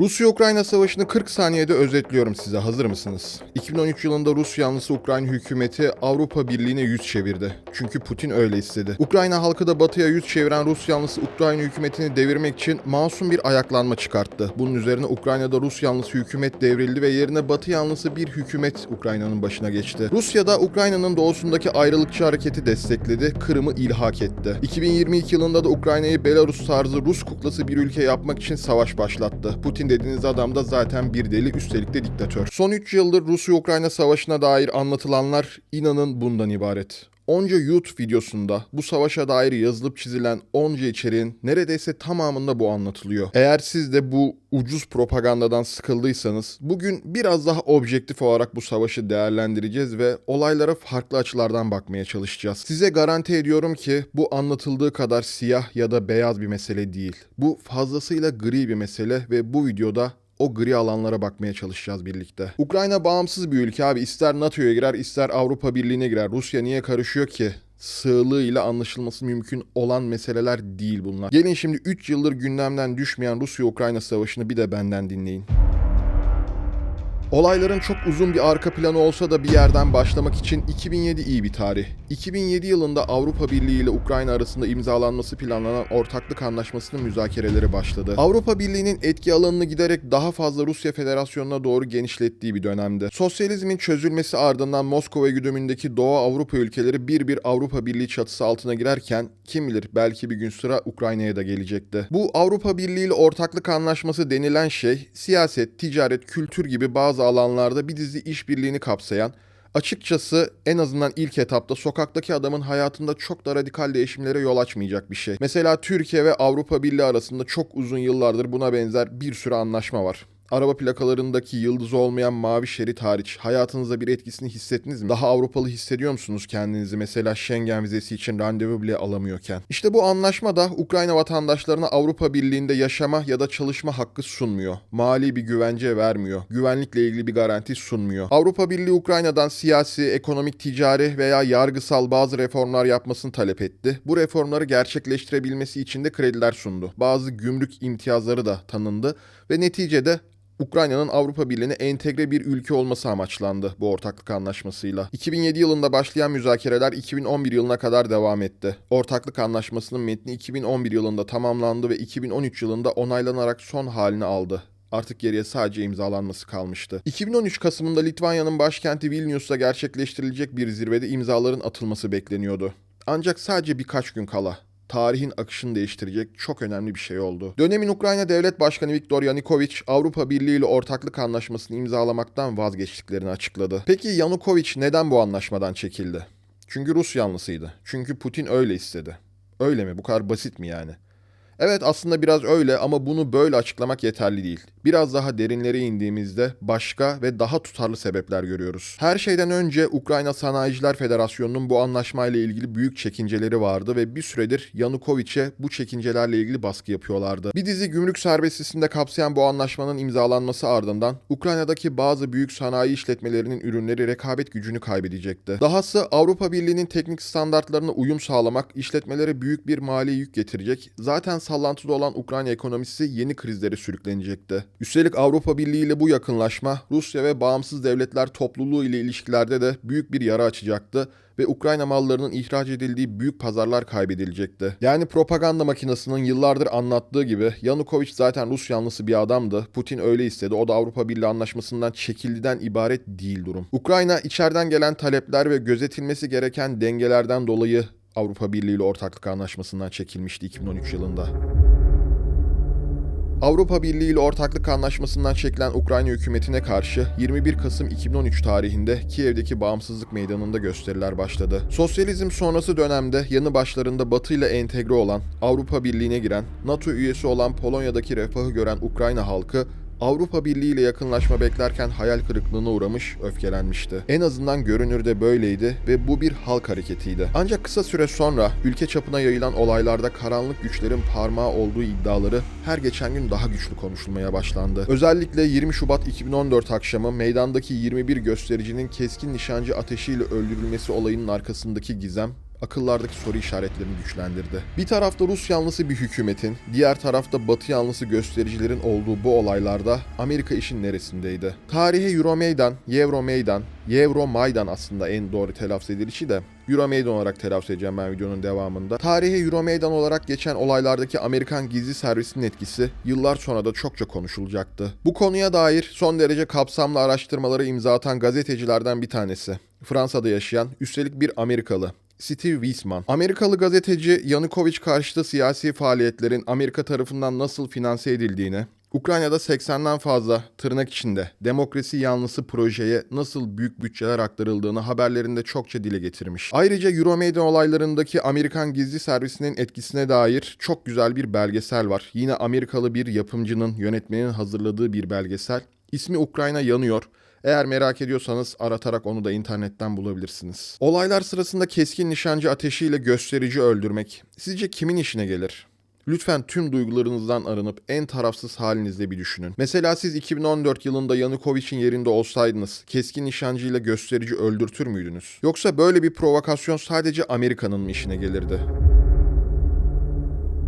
Rusya-Ukrayna savaşını 40 saniyede özetliyorum size. Hazır mısınız? 2013 yılında Rus yanlısı Ukrayna hükümeti Avrupa Birliği'ne yüz çevirdi. Çünkü Putin öyle istedi. Ukrayna halkı da batıya yüz çeviren Rus yanlısı Ukrayna hükümetini devirmek için masum bir ayaklanma çıkarttı. Bunun üzerine Ukrayna'da Rus yanlısı hükümet devrildi ve yerine batı yanlısı bir hükümet Ukrayna'nın başına geçti. Rusya da Ukrayna'nın doğusundaki ayrılıkçı hareketi destekledi, Kırım'ı ilhak etti. 2022 yılında da Ukrayna'yı Belarus tarzı Rus kuklası bir ülke yapmak için savaş başlattı. Putin dediğiniz adam da zaten bir deli, üstelik de diktatör. Son 3 yıldır Rusya-Ukrayna savaşına dair anlatılanlar inanın bundan ibaret. Onca YouTube videosunda bu savaşa dair yazılıp çizilen onca içeriğin neredeyse tamamında bu anlatılıyor. Eğer siz de bu ucuz propagandadan sıkıldıysanız bugün biraz daha objektif olarak bu savaşı değerlendireceğiz ve olaylara farklı açılardan bakmaya çalışacağız. Size garanti ediyorum ki bu anlatıldığı kadar siyah ya da beyaz bir mesele değil. Bu fazlasıyla gri bir mesele ve bu videoda o gri alanlara bakmaya çalışacağız birlikte. Ukrayna bağımsız bir ülke abi. İster NATO'ya girer, ister Avrupa Birliği'ne girer. Rusya niye karışıyor ki? Sığlığıyla anlaşılması mümkün olan meseleler değil bunlar. Gelin şimdi 3 yıldır gündemden düşmeyen Rusya-Ukrayna savaşını bir de benden dinleyin. Olayların çok uzun bir arka planı olsa da bir yerden başlamak için 2007 iyi bir tarih. 2007 yılında Avrupa Birliği ile Ukrayna arasında imzalanması planlanan ortaklık anlaşmasının müzakereleri başladı. Avrupa Birliği'nin etki alanını giderek daha fazla Rusya Federasyonu'na doğru genişlettiği bir dönemde. Sosyalizmin çözülmesi ardından Moskova güdümündeki Doğu Avrupa ülkeleri bir bir Avrupa Birliği çatısı altına girerken kim bilir belki bir gün sıra Ukrayna'ya da gelecekti. Bu Avrupa Birliği ile ortaklık anlaşması denilen şey siyaset, ticaret, kültür gibi bazı alanlarda bir dizi işbirliğini kapsayan Açıkçası en azından ilk etapta sokaktaki adamın hayatında çok da radikal değişimlere yol açmayacak bir şey. Mesela Türkiye ve Avrupa Birliği arasında çok uzun yıllardır buna benzer bir sürü anlaşma var. Araba plakalarındaki yıldız olmayan mavi şerit hariç hayatınızda bir etkisini hissettiniz mi? Daha Avrupalı hissediyor musunuz kendinizi mesela Schengen vizesi için randevu bile alamıyorken? İşte bu anlaşma da Ukrayna vatandaşlarına Avrupa Birliği'nde yaşama ya da çalışma hakkı sunmuyor. Mali bir güvence vermiyor. Güvenlikle ilgili bir garanti sunmuyor. Avrupa Birliği Ukrayna'dan siyasi, ekonomik, ticari veya yargısal bazı reformlar yapmasını talep etti. Bu reformları gerçekleştirebilmesi için de krediler sundu. Bazı gümrük imtiyazları da tanındı ve neticede Ukrayna'nın Avrupa Birliği'ne entegre bir ülke olması amaçlandı bu ortaklık anlaşmasıyla. 2007 yılında başlayan müzakereler 2011 yılına kadar devam etti. Ortaklık anlaşmasının metni 2011 yılında tamamlandı ve 2013 yılında onaylanarak son halini aldı. Artık geriye sadece imzalanması kalmıştı. 2013 Kasım'ında Litvanya'nın başkenti Vilnius'ta gerçekleştirilecek bir zirvede imzaların atılması bekleniyordu. Ancak sadece birkaç gün kala tarihin akışını değiştirecek çok önemli bir şey oldu. Dönemin Ukrayna Devlet Başkanı Viktor Yanukovych Avrupa Birliği ile ortaklık anlaşmasını imzalamaktan vazgeçtiklerini açıkladı. Peki Yanukovych neden bu anlaşmadan çekildi? Çünkü Rus yanlısıydı. Çünkü Putin öyle istedi. Öyle mi? Bu kadar basit mi yani? Evet aslında biraz öyle ama bunu böyle açıklamak yeterli değil. Biraz daha derinlere indiğimizde başka ve daha tutarlı sebepler görüyoruz. Her şeyden önce Ukrayna Sanayiciler Federasyonu'nun bu anlaşmayla ilgili büyük çekinceleri vardı ve bir süredir Yanukovic'e bu çekincelerle ilgili baskı yapıyorlardı. Bir dizi gümrük serbestisinde kapsayan bu anlaşmanın imzalanması ardından Ukrayna'daki bazı büyük sanayi işletmelerinin ürünleri rekabet gücünü kaybedecekti. Dahası Avrupa Birliği'nin teknik standartlarına uyum sağlamak işletmelere büyük bir mali yük getirecek. Zaten sallantıda olan Ukrayna ekonomisi yeni krizlere sürüklenecekti. Üstelik Avrupa Birliği ile bu yakınlaşma Rusya ve bağımsız devletler topluluğu ile ilişkilerde de büyük bir yara açacaktı ve Ukrayna mallarının ihraç edildiği büyük pazarlar kaybedilecekti. Yani propaganda makinesinin yıllardır anlattığı gibi Yanukovych zaten Rus yanlısı bir adamdı. Putin öyle istedi. O da Avrupa Birliği anlaşmasından çekildiden ibaret değil durum. Ukrayna içeriden gelen talepler ve gözetilmesi gereken dengelerden dolayı Avrupa Birliği ile ortaklık anlaşmasından çekilmişti 2013 yılında. Avrupa Birliği ile ortaklık anlaşmasından çekilen Ukrayna hükümetine karşı 21 Kasım 2013 tarihinde Kiev'deki bağımsızlık meydanında gösteriler başladı. Sosyalizm sonrası dönemde yanı başlarında Batı ile entegre olan, Avrupa Birliği'ne giren, NATO üyesi olan Polonya'daki refahı gören Ukrayna halkı Avrupa Birliği ile yakınlaşma beklerken hayal kırıklığına uğramış, öfkelenmişti. En azından görünürde böyleydi ve bu bir halk hareketiydi. Ancak kısa süre sonra ülke çapına yayılan olaylarda karanlık güçlerin parmağı olduğu iddiaları her geçen gün daha güçlü konuşulmaya başlandı. Özellikle 20 Şubat 2014 akşamı meydandaki 21 göstericinin keskin nişancı ateşiyle öldürülmesi olayının arkasındaki gizem akıllardaki soru işaretlerini güçlendirdi. Bir tarafta Rus yanlısı bir hükümetin, diğer tarafta Batı yanlısı göstericilerin olduğu bu olaylarda Amerika işin neresindeydi? Tarihe Euromeydan, Euromeydan, Euromaidan aslında en doğru telaffuz edilişi de Euromeydan olarak telaffuz edeceğim ben videonun devamında. Tarihe Euromeydan olarak geçen olaylardaki Amerikan gizli servisinin etkisi yıllar sonra da çokça konuşulacaktı. Bu konuya dair son derece kapsamlı araştırmaları imza atan gazetecilerden bir tanesi. Fransa'da yaşayan, üstelik bir Amerikalı. Steve Wiesman. Amerikalı gazeteci Yanukovych karşıtı siyasi faaliyetlerin Amerika tarafından nasıl finanse edildiğini, Ukrayna'da 80'den fazla tırnak içinde demokrasi yanlısı projeye nasıl büyük bütçeler aktarıldığını haberlerinde çokça dile getirmiş. Ayrıca Euromaidan olaylarındaki Amerikan gizli servisinin etkisine dair çok güzel bir belgesel var. Yine Amerikalı bir yapımcının, yönetmenin hazırladığı bir belgesel. İsmi Ukrayna Yanıyor. Eğer merak ediyorsanız aratarak onu da internetten bulabilirsiniz. Olaylar sırasında keskin nişancı ateşiyle gösterici öldürmek sizce kimin işine gelir? Lütfen tüm duygularınızdan arınıp en tarafsız halinizde bir düşünün. Mesela siz 2014 yılında Yanukovych'in yerinde olsaydınız keskin nişancıyla gösterici öldürtür müydünüz? Yoksa böyle bir provokasyon sadece Amerika'nın mı işine gelirdi?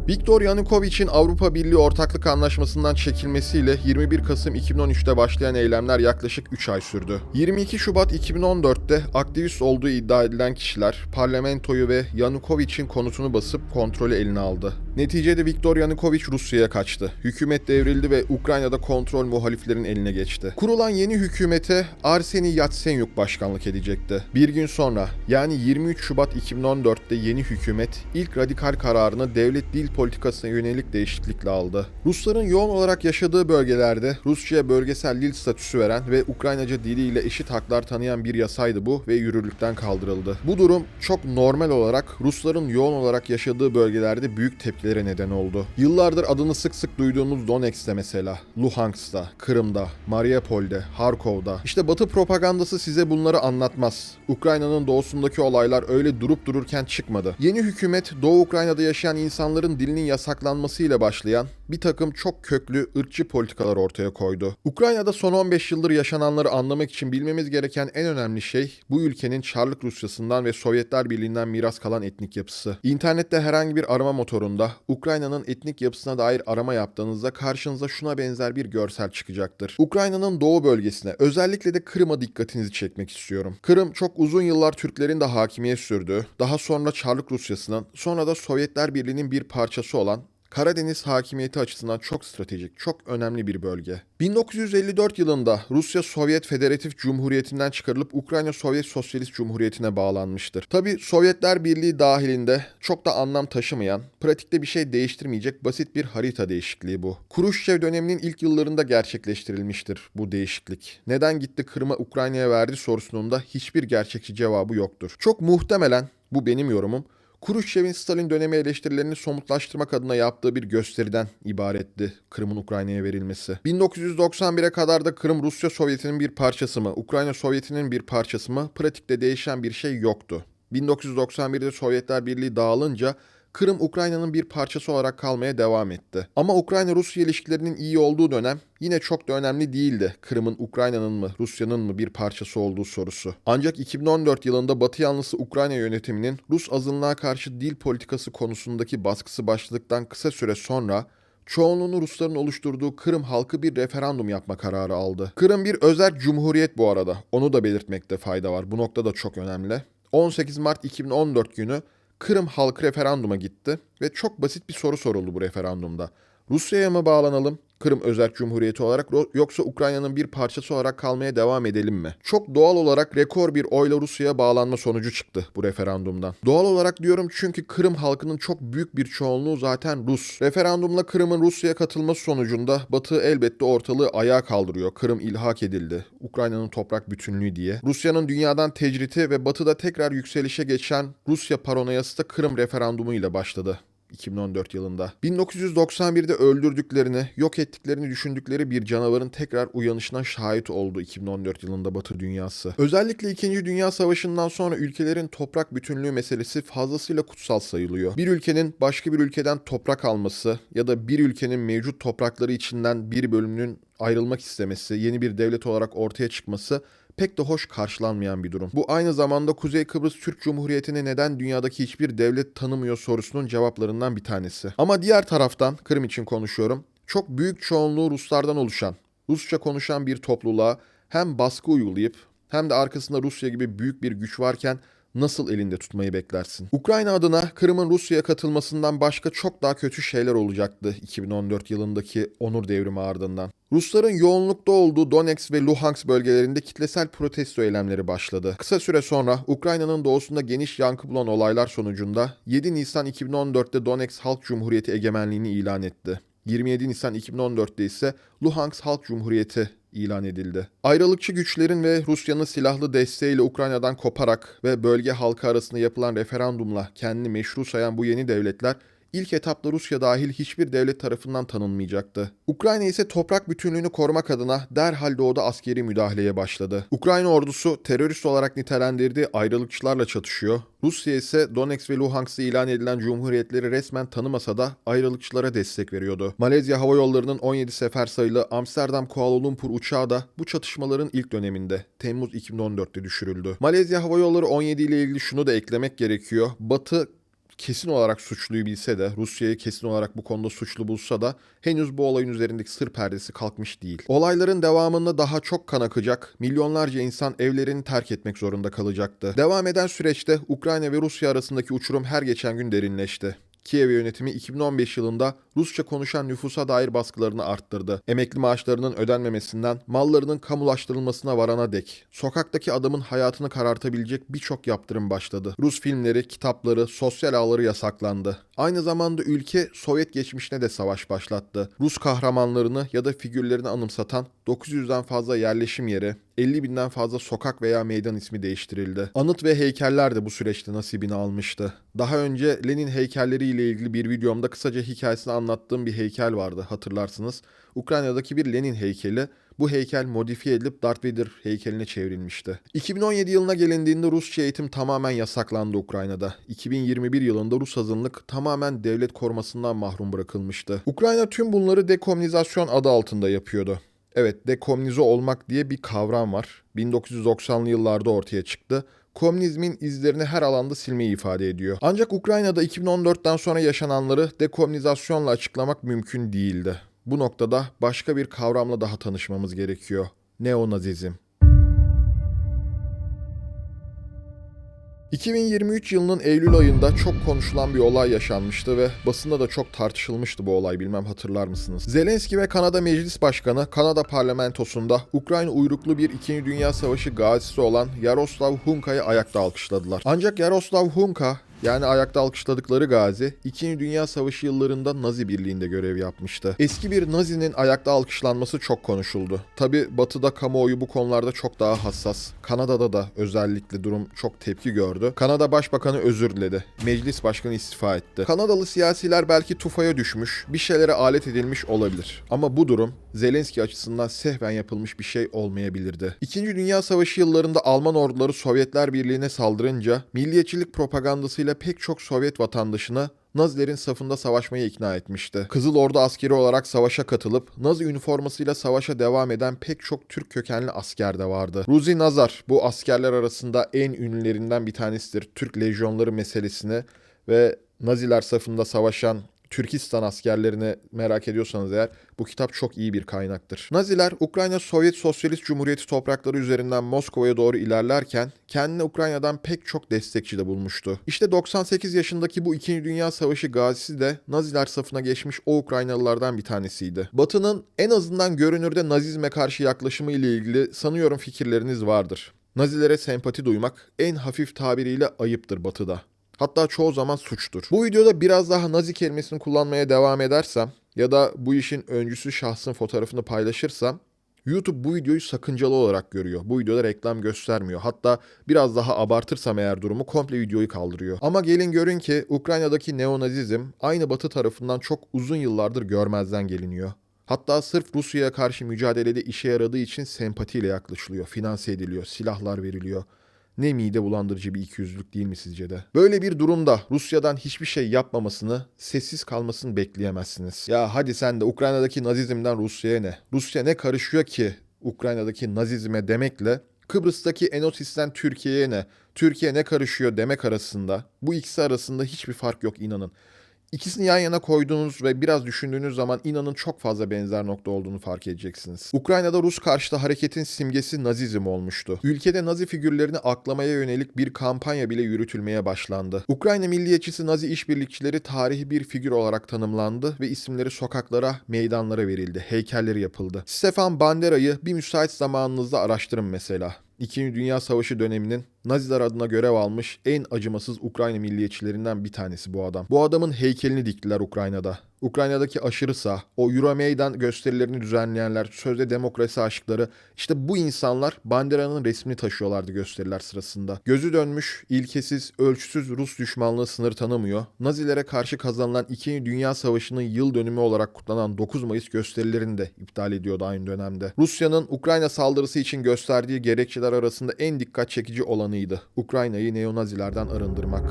Viktor Yanukovych'in Avrupa Birliği ortaklık anlaşmasından çekilmesiyle 21 Kasım 2013'te başlayan eylemler yaklaşık 3 ay sürdü. 22 Şubat 2014'te aktivist olduğu iddia edilen kişiler parlamentoyu ve Yanukovych'in konutunu basıp kontrolü eline aldı. Neticede Viktor Yanukovych Rusya'ya kaçtı. Hükümet devrildi ve Ukrayna'da kontrol muhaliflerin eline geçti. Kurulan yeni hükümete Arseni Yatsenyuk başkanlık edecekti. Bir gün sonra yani 23 Şubat 2014'te yeni hükümet ilk radikal kararını devlet dil politikasına yönelik değişiklikle aldı. Rusların yoğun olarak yaşadığı bölgelerde Rusça'ya bölgesel dil statüsü veren ve Ukraynaca diliyle eşit haklar tanıyan bir yasaydı bu ve yürürlükten kaldırıldı. Bu durum çok normal olarak Rusların yoğun olarak yaşadığı bölgelerde büyük tepkilere neden oldu. Yıllardır adını sık sık duyduğumuz Donetsk'te mesela, Luhansk'ta, Kırım'da, Mariupol'de, Harkov'da. İşte Batı propagandası size bunları anlatmaz. Ukrayna'nın doğusundaki olaylar öyle durup dururken çıkmadı. Yeni hükümet Doğu Ukrayna'da yaşayan insanların dilinin yasaklanmasıyla başlayan bir takım çok köklü ırkçı politikalar ortaya koydu. Ukrayna'da son 15 yıldır yaşananları anlamak için bilmemiz gereken en önemli şey bu ülkenin Çarlık Rusyası'ndan ve Sovyetler Birliği'nden miras kalan etnik yapısı. İnternette herhangi bir arama motorunda Ukrayna'nın etnik yapısına dair arama yaptığınızda karşınıza şuna benzer bir görsel çıkacaktır. Ukrayna'nın doğu bölgesine özellikle de Kırım'a dikkatinizi çekmek istiyorum. Kırım çok uzun yıllar Türklerin de hakimiyet sürdüğü, daha sonra Çarlık Rusyası'nın, sonra da Sovyetler Birliği'nin bir parçası olan Karadeniz hakimiyeti açısından çok stratejik, çok önemli bir bölge. 1954 yılında Rusya Sovyet Federatif Cumhuriyeti'nden çıkarılıp Ukrayna Sovyet Sosyalist Cumhuriyeti'ne bağlanmıştır. Tabi Sovyetler Birliği dahilinde çok da anlam taşımayan, pratikte bir şey değiştirmeyecek basit bir harita değişikliği bu. Kuruşçev döneminin ilk yıllarında gerçekleştirilmiştir bu değişiklik. Neden gitti Kırım'a Ukrayna'ya verdi sorusunun da hiçbir gerçekçi cevabı yoktur. Çok muhtemelen, bu benim yorumum, Kuruşçev'in Stalin dönemi eleştirilerini somutlaştırmak adına yaptığı bir gösteriden ibaretti Kırım'ın Ukrayna'ya verilmesi. 1991'e kadar da Kırım Rusya Sovyeti'nin bir parçası mı, Ukrayna Sovyeti'nin bir parçası mı pratikte değişen bir şey yoktu. 1991'de Sovyetler Birliği dağılınca Kırım Ukrayna'nın bir parçası olarak kalmaya devam etti. Ama Ukrayna-Rusya ilişkilerinin iyi olduğu dönem yine çok da önemli değildi Kırım'ın Ukrayna'nın mı Rusya'nın mı bir parçası olduğu sorusu. Ancak 2014 yılında Batı yanlısı Ukrayna yönetiminin Rus azınlığa karşı dil politikası konusundaki baskısı başladıktan kısa süre sonra çoğunluğunu Rusların oluşturduğu Kırım halkı bir referandum yapma kararı aldı. Kırım bir özel cumhuriyet bu arada. Onu da belirtmekte fayda var. Bu nokta da çok önemli. 18 Mart 2014 günü Kırım halkı referanduma gitti ve çok basit bir soru soruldu bu referandumda. Rusya'ya mı bağlanalım? Kırım Özerk Cumhuriyeti olarak yoksa Ukrayna'nın bir parçası olarak kalmaya devam edelim mi? Çok doğal olarak rekor bir oyla Rusya'ya bağlanma sonucu çıktı bu referandumdan. Doğal olarak diyorum çünkü Kırım halkının çok büyük bir çoğunluğu zaten Rus. Referandumla Kırım'ın Rusya'ya katılması sonucunda Batı elbette ortalığı ayağa kaldırıyor. Kırım ilhak edildi. Ukrayna'nın toprak bütünlüğü diye. Rusya'nın dünyadan tecriti ve Batı'da tekrar yükselişe geçen Rusya paranoyası da Kırım referandumu ile başladı. 2014 yılında. 1991'de öldürdüklerini, yok ettiklerini düşündükleri bir canavarın tekrar uyanışına şahit oldu 2014 yılında Batı dünyası. Özellikle 2. Dünya Savaşı'ndan sonra ülkelerin toprak bütünlüğü meselesi fazlasıyla kutsal sayılıyor. Bir ülkenin başka bir ülkeden toprak alması ya da bir ülkenin mevcut toprakları içinden bir bölümünün ayrılmak istemesi, yeni bir devlet olarak ortaya çıkması pek de hoş karşılanmayan bir durum. Bu aynı zamanda Kuzey Kıbrıs Türk Cumhuriyeti'ni neden dünyadaki hiçbir devlet tanımıyor sorusunun cevaplarından bir tanesi. Ama diğer taraftan Kırım için konuşuyorum. Çok büyük çoğunluğu Ruslardan oluşan, Rusça konuşan bir topluluğa hem baskı uygulayıp hem de arkasında Rusya gibi büyük bir güç varken nasıl elinde tutmayı beklersin? Ukrayna adına Kırım'ın Rusya'ya katılmasından başka çok daha kötü şeyler olacaktı 2014 yılındaki onur devrimi ardından. Rusların yoğunlukta olduğu Donetsk ve Luhansk bölgelerinde kitlesel protesto eylemleri başladı. Kısa süre sonra Ukrayna'nın doğusunda geniş yankı bulan olaylar sonucunda 7 Nisan 2014'te Donetsk Halk Cumhuriyeti egemenliğini ilan etti. 27 Nisan 2014'te ise Luhansk Halk Cumhuriyeti ilan edildi. Ayrılıkçı güçlerin ve Rusya'nın silahlı desteğiyle Ukrayna'dan koparak ve bölge halkı arasında yapılan referandumla kendini meşru sayan bu yeni devletler ilk etapta Rusya dahil hiçbir devlet tarafından tanınmayacaktı. Ukrayna ise toprak bütünlüğünü korumak adına derhal doğuda askeri müdahaleye başladı. Ukrayna ordusu terörist olarak nitelendirdiği ayrılıkçılarla çatışıyor. Rusya ise Donetsk ve Luhansk'ta ilan edilen cumhuriyetleri resmen tanımasa da ayrılıkçılara destek veriyordu. Malezya Hava Yolları'nın 17 sefer sayılı Amsterdam Kuala Lumpur uçağı da bu çatışmaların ilk döneminde Temmuz 2014'te düşürüldü. Malezya Hava Yolları 17 ile ilgili şunu da eklemek gerekiyor. Batı kesin olarak suçluyu bilse de, Rusya'yı kesin olarak bu konuda suçlu bulsa da henüz bu olayın üzerindeki sır perdesi kalkmış değil. Olayların devamında daha çok kan akacak, milyonlarca insan evlerini terk etmek zorunda kalacaktı. Devam eden süreçte Ukrayna ve Rusya arasındaki uçurum her geçen gün derinleşti. Kiev yönetimi 2015 yılında Rusça konuşan nüfusa dair baskılarını arttırdı. Emekli maaşlarının ödenmemesinden mallarının kamulaştırılmasına varana dek sokaktaki adamın hayatını karartabilecek birçok yaptırım başladı. Rus filmleri, kitapları, sosyal ağları yasaklandı. Aynı zamanda ülke Sovyet geçmişine de savaş başlattı. Rus kahramanlarını ya da figürlerini anımsatan 900'den fazla yerleşim yeri, 50 binden fazla sokak veya meydan ismi değiştirildi. Anıt ve heykeller de bu süreçte nasibini almıştı. Daha önce Lenin heykelleriyle ilgili bir videomda kısaca hikayesini anlattığım bir heykel vardı hatırlarsınız. Ukrayna'daki bir Lenin heykeli bu heykel modifiye edilip Darth Vader heykeline çevrilmişti. 2017 yılına gelindiğinde Rusça eğitim tamamen yasaklandı Ukrayna'da. 2021 yılında Rus azınlık tamamen devlet korumasından mahrum bırakılmıştı. Ukrayna tüm bunları dekomünizasyon adı altında yapıyordu. Evet, dekomünize olmak diye bir kavram var. 1990'lı yıllarda ortaya çıktı. Komünizmin izlerini her alanda silmeyi ifade ediyor. Ancak Ukrayna'da 2014'ten sonra yaşananları dekomünizasyonla açıklamak mümkün değildi. Bu noktada başka bir kavramla daha tanışmamız gerekiyor. Neonazizm. 2023 yılının Eylül ayında çok konuşulan bir olay yaşanmıştı ve basında da çok tartışılmıştı bu olay bilmem hatırlar mısınız? Zelenski ve Kanada Meclis Başkanı Kanada parlamentosunda Ukrayna uyruklu bir 2. Dünya Savaşı gazisi olan Yaroslav Hunka'yı ayakta alkışladılar. Ancak Yaroslav Hunka yani ayakta alkışladıkları gazi 2. Dünya Savaşı yıllarında Nazi Birliği'nde görev yapmıştı. Eski bir Nazi'nin ayakta alkışlanması çok konuşuldu. Tabi batıda kamuoyu bu konularda çok daha hassas. Kanada'da da özellikle durum çok tepki gördü. Kanada Başbakanı özür diledi. Meclis Başkanı istifa etti. Kanadalı siyasiler belki tufaya düşmüş, bir şeylere alet edilmiş olabilir. Ama bu durum Zelenski açısından sehven yapılmış bir şey olmayabilirdi. İkinci Dünya Savaşı yıllarında Alman orduları Sovyetler Birliği'ne saldırınca milliyetçilik propagandasıyla pek çok Sovyet vatandaşını Nazilerin safında savaşmaya ikna etmişti. Kızıl Ordu askeri olarak savaşa katılıp Nazi üniformasıyla savaşa devam eden pek çok Türk kökenli asker de vardı. Ruzi Nazar bu askerler arasında en ünlülerinden bir tanesidir. Türk lejyonları meselesini ve Naziler safında savaşan Türkistan askerlerini merak ediyorsanız eğer bu kitap çok iyi bir kaynaktır. Naziler Ukrayna Sovyet Sosyalist Cumhuriyeti toprakları üzerinden Moskova'ya doğru ilerlerken kendine Ukrayna'dan pek çok destekçi de bulmuştu. İşte 98 yaşındaki bu 2. Dünya Savaşı gazisi de Naziler safına geçmiş o Ukraynalılardan bir tanesiydi. Batı'nın en azından görünürde Nazizme karşı yaklaşımı ile ilgili sanıyorum fikirleriniz vardır. Nazilere sempati duymak en hafif tabiriyle ayıptır Batı'da. Hatta çoğu zaman suçtur. Bu videoda biraz daha nazi kelimesini kullanmaya devam edersem ya da bu işin öncüsü şahsın fotoğrafını paylaşırsam YouTube bu videoyu sakıncalı olarak görüyor. Bu videoda reklam göstermiyor. Hatta biraz daha abartırsam eğer durumu komple videoyu kaldırıyor. Ama gelin görün ki Ukrayna'daki neonazizm aynı batı tarafından çok uzun yıllardır görmezden geliniyor. Hatta sırf Rusya'ya karşı mücadelede işe yaradığı için sempatiyle yaklaşılıyor, finanse ediliyor, silahlar veriliyor. Ne mide bulandırıcı bir ikiyüzlülük değil mi sizce de? Böyle bir durumda Rusya'dan hiçbir şey yapmamasını, sessiz kalmasını bekleyemezsiniz. Ya hadi sen de Ukrayna'daki nazizmden Rusya'ya ne? Rusya ne karışıyor ki Ukrayna'daki nazizme demekle Kıbrıs'taki Enosis'ten Türkiye'ye ne? Türkiye ne karışıyor demek arasında bu ikisi arasında hiçbir fark yok inanın. İkisini yan yana koyduğunuz ve biraz düşündüğünüz zaman inanın çok fazla benzer nokta olduğunu fark edeceksiniz. Ukrayna'da Rus karşıtı hareketin simgesi Nazizm olmuştu. Ülkede Nazi figürlerini aklamaya yönelik bir kampanya bile yürütülmeye başlandı. Ukrayna milliyetçisi Nazi işbirlikçileri tarihi bir figür olarak tanımlandı ve isimleri sokaklara, meydanlara verildi. Heykelleri yapıldı. Stefan Bandera'yı bir müsait zamanınızda araştırın mesela. İkinci Dünya Savaşı döneminin Naziler adına görev almış en acımasız Ukrayna milliyetçilerinden bir tanesi bu adam. Bu adamın heykelini diktiler Ukrayna'da. Ukrayna'daki aşırı sağ, o Euromeydan gösterilerini düzenleyenler, sözde demokrasi aşıkları, işte bu insanlar Bandera'nın resmini taşıyorlardı gösteriler sırasında. Gözü dönmüş, ilkesiz, ölçüsüz Rus düşmanlığı sınır tanımıyor. Nazilere karşı kazanılan 2. Dünya Savaşı'nın yıl dönümü olarak kutlanan 9 Mayıs gösterilerini de iptal ediyordu aynı dönemde. Rusya'nın Ukrayna saldırısı için gösterdiği gerekçeler arasında en dikkat çekici olanıydı. Ukrayna'yı neonazilerden arındırmak.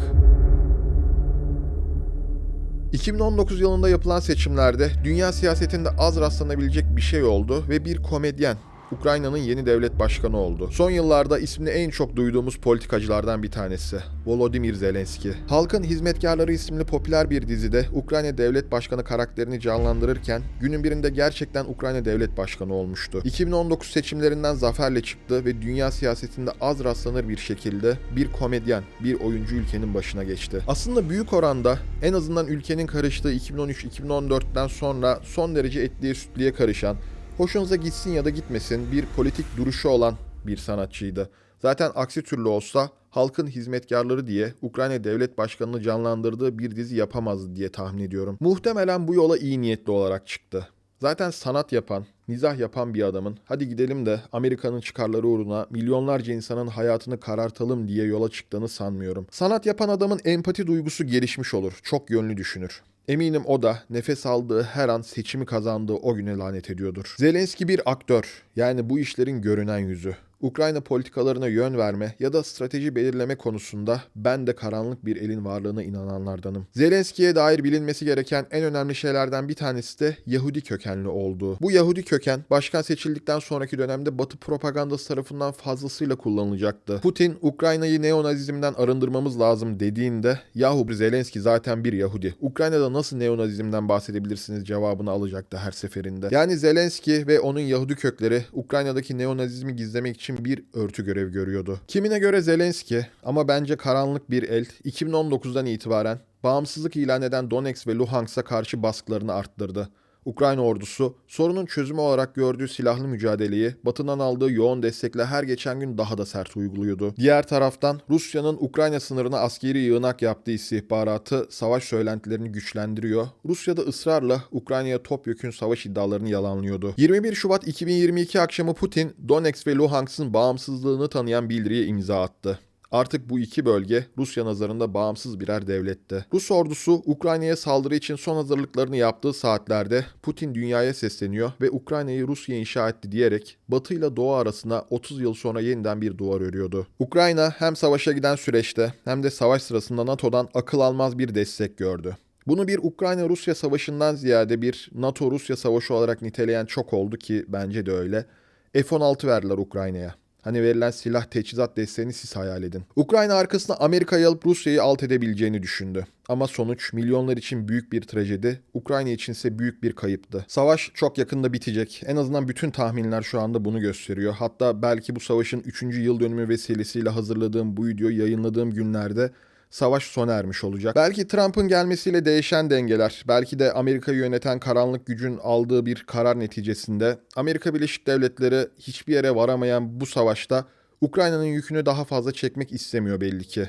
2019 yılında yapılan seçimlerde dünya siyasetinde az rastlanabilecek bir şey oldu ve bir komedyen Ukrayna'nın yeni devlet başkanı oldu. Son yıllarda ismini en çok duyduğumuz politikacılardan bir tanesi. Volodymyr Zelenski. Halkın Hizmetkarları isimli popüler bir dizide Ukrayna devlet başkanı karakterini canlandırırken günün birinde gerçekten Ukrayna devlet başkanı olmuştu. 2019 seçimlerinden zaferle çıktı ve dünya siyasetinde az rastlanır bir şekilde bir komedyen, bir oyuncu ülkenin başına geçti. Aslında büyük oranda en azından ülkenin karıştığı 2013-2014'ten sonra son derece etliye sütlüye karışan hoşunuza gitsin ya da gitmesin bir politik duruşu olan bir sanatçıydı. Zaten aksi türlü olsa halkın hizmetkarları diye Ukrayna devlet başkanını canlandırdığı bir dizi yapamazdı diye tahmin ediyorum. Muhtemelen bu yola iyi niyetli olarak çıktı. Zaten sanat yapan, mizah yapan bir adamın hadi gidelim de Amerika'nın çıkarları uğruna milyonlarca insanın hayatını karartalım diye yola çıktığını sanmıyorum. Sanat yapan adamın empati duygusu gelişmiş olur, çok yönlü düşünür. Eminim o da nefes aldığı her an seçimi kazandığı o güne lanet ediyordur. Zelenski bir aktör, yani bu işlerin görünen yüzü. Ukrayna politikalarına yön verme ya da strateji belirleme konusunda ben de karanlık bir elin varlığına inananlardanım. Zelenski'ye dair bilinmesi gereken en önemli şeylerden bir tanesi de Yahudi kökenli olduğu. Bu Yahudi köken başkan seçildikten sonraki dönemde Batı propagandası tarafından fazlasıyla kullanılacaktı. Putin Ukrayna'yı neonazizmden arındırmamız lazım dediğinde yahu Zelenski zaten bir Yahudi. Ukrayna'da nasıl neonazizmden bahsedebilirsiniz cevabını alacaktı her seferinde. Yani Zelenski ve onun Yahudi kökleri Ukrayna'daki neonazizmi gizlemek için için bir örtü görev görüyordu. Kimine göre Zelenski ama bence karanlık bir el 2019'dan itibaren bağımsızlık ilan eden Donetsk ve Luhansk'a karşı baskılarını arttırdı. Ukrayna ordusu sorunun çözümü olarak gördüğü silahlı mücadeleyi Batı'dan aldığı yoğun destekle her geçen gün daha da sert uyguluyordu. Diğer taraftan Rusya'nın Ukrayna sınırına askeri yığınak yaptığı istihbaratı savaş söylentilerini güçlendiriyor. Rusya da ısrarla Ukrayna'ya topyekün savaş iddialarını yalanlıyordu. 21 Şubat 2022 akşamı Putin Donetsk ve Luhansk'ın bağımsızlığını tanıyan bildiriye imza attı. Artık bu iki bölge Rusya nazarında bağımsız birer devletti. Rus ordusu Ukrayna'ya saldırı için son hazırlıklarını yaptığı saatlerde Putin dünyaya sesleniyor ve Ukrayna'yı Rusya inşa etti diyerek Batı ile Doğu arasına 30 yıl sonra yeniden bir duvar örüyordu. Ukrayna hem savaşa giden süreçte hem de savaş sırasında NATO'dan akıl almaz bir destek gördü. Bunu bir Ukrayna-Rusya savaşından ziyade bir NATO-Rusya savaşı olarak niteleyen çok oldu ki bence de öyle. F-16 verdiler Ukrayna'ya. Hani verilen silah teçhizat desteğini siz hayal edin. Ukrayna arkasına Amerika'yı alıp Rusya'yı alt edebileceğini düşündü. Ama sonuç milyonlar için büyük bir trajedi, Ukrayna için ise büyük bir kayıptı. Savaş çok yakında bitecek. En azından bütün tahminler şu anda bunu gösteriyor. Hatta belki bu savaşın 3. yıl dönümü vesilesiyle hazırladığım bu videoyu yayınladığım günlerde savaş sona ermiş olacak. Belki Trump'ın gelmesiyle değişen dengeler, belki de Amerika'yı yöneten karanlık gücün aldığı bir karar neticesinde Amerika Birleşik Devletleri hiçbir yere varamayan bu savaşta Ukrayna'nın yükünü daha fazla çekmek istemiyor belli ki.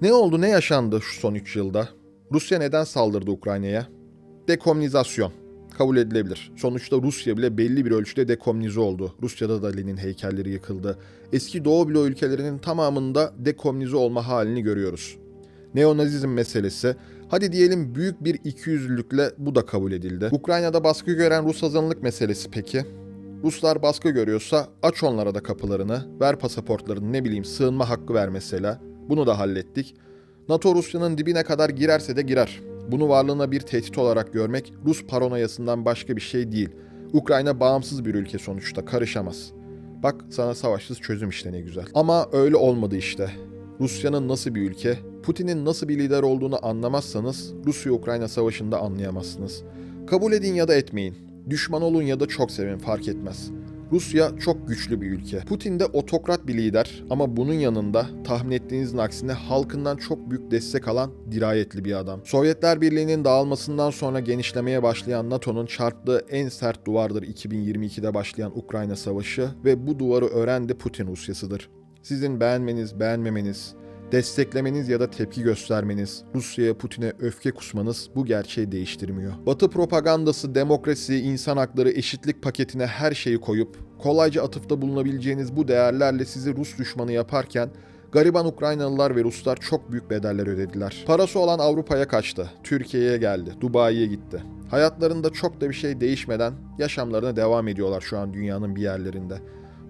Ne oldu, ne yaşandı şu son 3 yılda? Rusya neden saldırdı Ukrayna'ya? Dekomünizasyon kabul edilebilir. Sonuçta Rusya bile belli bir ölçüde dekomünize oldu. Rusya'da da Lenin heykelleri yıkıldı. Eski Doğu bloğu ülkelerinin tamamında dekomünize olma halini görüyoruz. Neonazizm meselesi, hadi diyelim büyük bir ikiyüzlülükle bu da kabul edildi. Ukrayna'da baskı gören Rus azınlık meselesi peki? Ruslar baskı görüyorsa aç onlara da kapılarını, ver pasaportlarını ne bileyim sığınma hakkı ver mesela. Bunu da hallettik. NATO Rusya'nın dibine kadar girerse de girer. Bunu varlığına bir tehdit olarak görmek Rus paranoyasından başka bir şey değil. Ukrayna bağımsız bir ülke sonuçta karışamaz. Bak sana savaşsız çözüm işte ne güzel. Ama öyle olmadı işte. Rusya'nın nasıl bir ülke, Putin'in nasıl bir lider olduğunu anlamazsanız Rusya-Ukrayna savaşında anlayamazsınız. Kabul edin ya da etmeyin. Düşman olun ya da çok sevin fark etmez. Rusya çok güçlü bir ülke. Putin de otokrat bir lider ama bunun yanında tahmin ettiğinizin aksine halkından çok büyük destek alan dirayetli bir adam. Sovyetler Birliği'nin dağılmasından sonra genişlemeye başlayan NATO'nun çarptığı en sert duvardır 2022'de başlayan Ukrayna Savaşı ve bu duvarı ören de Putin Rusyasıdır. Sizin beğenmeniz, beğenmemeniz, desteklemeniz ya da tepki göstermeniz, Rusya'ya Putin'e öfke kusmanız bu gerçeği değiştirmiyor. Batı propagandası, demokrasi, insan hakları, eşitlik paketine her şeyi koyup kolayca atıfta bulunabileceğiniz bu değerlerle sizi Rus düşmanı yaparken Gariban Ukraynalılar ve Ruslar çok büyük bedeller ödediler. Parası olan Avrupa'ya kaçtı, Türkiye'ye geldi, Dubai'ye gitti. Hayatlarında çok da bir şey değişmeden yaşamlarına devam ediyorlar şu an dünyanın bir yerlerinde.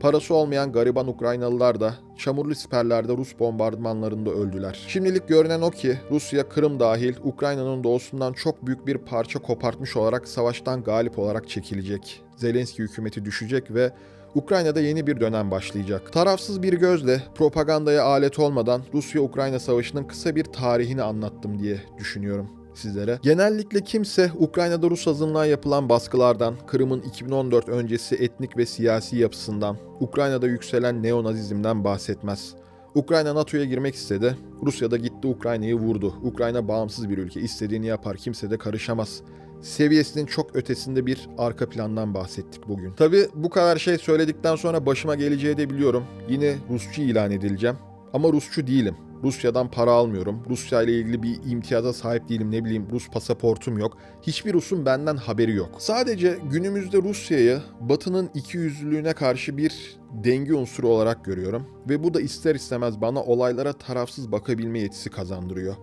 Parası olmayan gariban Ukraynalılar da çamurlu siperlerde Rus bombardımanlarında öldüler. Şimdilik görünen o ki Rusya Kırım dahil Ukrayna'nın doğusundan çok büyük bir parça kopartmış olarak savaştan galip olarak çekilecek. Zelenski hükümeti düşecek ve Ukrayna'da yeni bir dönem başlayacak. Tarafsız bir gözle propagandaya alet olmadan Rusya-Ukrayna savaşının kısa bir tarihini anlattım diye düşünüyorum sizlere. Genellikle kimse Ukrayna'da Rus azınlığa yapılan baskılardan, Kırım'ın 2014 öncesi etnik ve siyasi yapısından, Ukrayna'da yükselen neonazizmden bahsetmez. Ukrayna NATO'ya girmek istedi. Rusya da gitti Ukrayna'yı vurdu. Ukrayna bağımsız bir ülke. istediğini yapar. Kimse de karışamaz. Seviyesinin çok ötesinde bir arka plandan bahsettik bugün. Tabi bu kadar şey söyledikten sonra başıma geleceği de biliyorum. Yine Rusçu ilan edileceğim. Ama Rusçu değilim. Rusya'dan para almıyorum. Rusya ile ilgili bir imtiyaza sahip değilim. Ne bileyim Rus pasaportum yok. Hiçbir Rus'un benden haberi yok. Sadece günümüzde Rusya'yı Batı'nın ikiyüzlülüğüne karşı bir denge unsuru olarak görüyorum. Ve bu da ister istemez bana olaylara tarafsız bakabilme yetisi kazandırıyor.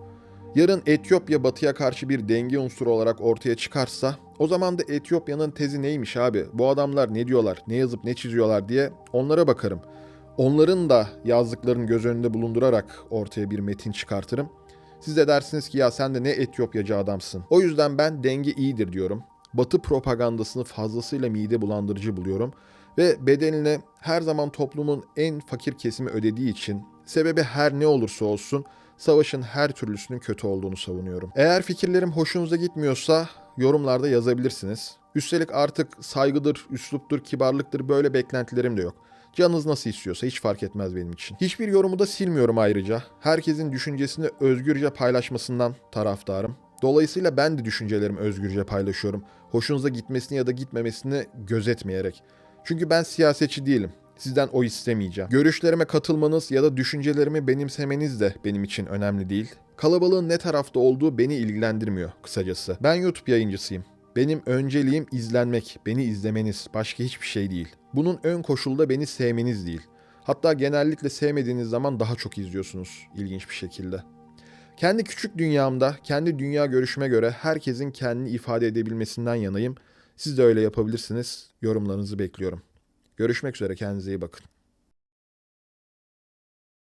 Yarın Etiyopya Batı'ya karşı bir denge unsuru olarak ortaya çıkarsa o zaman da Etiyopya'nın tezi neymiş abi? Bu adamlar ne diyorlar, ne yazıp ne çiziyorlar diye onlara bakarım. Onların da yazdıklarını göz önünde bulundurarak ortaya bir metin çıkartırım. Siz de dersiniz ki ya sen de ne Etiyopyacı adamsın. O yüzden ben denge iyidir diyorum. Batı propagandasını fazlasıyla mide bulandırıcı buluyorum. Ve bedelini her zaman toplumun en fakir kesimi ödediği için sebebi her ne olursa olsun savaşın her türlüsünün kötü olduğunu savunuyorum. Eğer fikirlerim hoşunuza gitmiyorsa yorumlarda yazabilirsiniz. Üstelik artık saygıdır, üsluptur, kibarlıktır böyle beklentilerim de yok. Canınız nasıl istiyorsa hiç fark etmez benim için. Hiçbir yorumu da silmiyorum ayrıca. Herkesin düşüncesini özgürce paylaşmasından taraftarım. Dolayısıyla ben de düşüncelerimi özgürce paylaşıyorum. Hoşunuza gitmesini ya da gitmemesini gözetmeyerek. Çünkü ben siyasetçi değilim. Sizden o istemeyeceğim. Görüşlerime katılmanız ya da düşüncelerimi benimsemeniz de benim için önemli değil. Kalabalığın ne tarafta olduğu beni ilgilendirmiyor kısacası. Ben YouTube yayıncısıyım. Benim önceliğim izlenmek, beni izlemeniz, başka hiçbir şey değil. Bunun ön koşulu da beni sevmeniz değil. Hatta genellikle sevmediğiniz zaman daha çok izliyorsunuz ilginç bir şekilde. Kendi küçük dünyamda, kendi dünya görüşüme göre herkesin kendini ifade edebilmesinden yanayım. Siz de öyle yapabilirsiniz. Yorumlarınızı bekliyorum. Görüşmek üzere kendinize iyi bakın.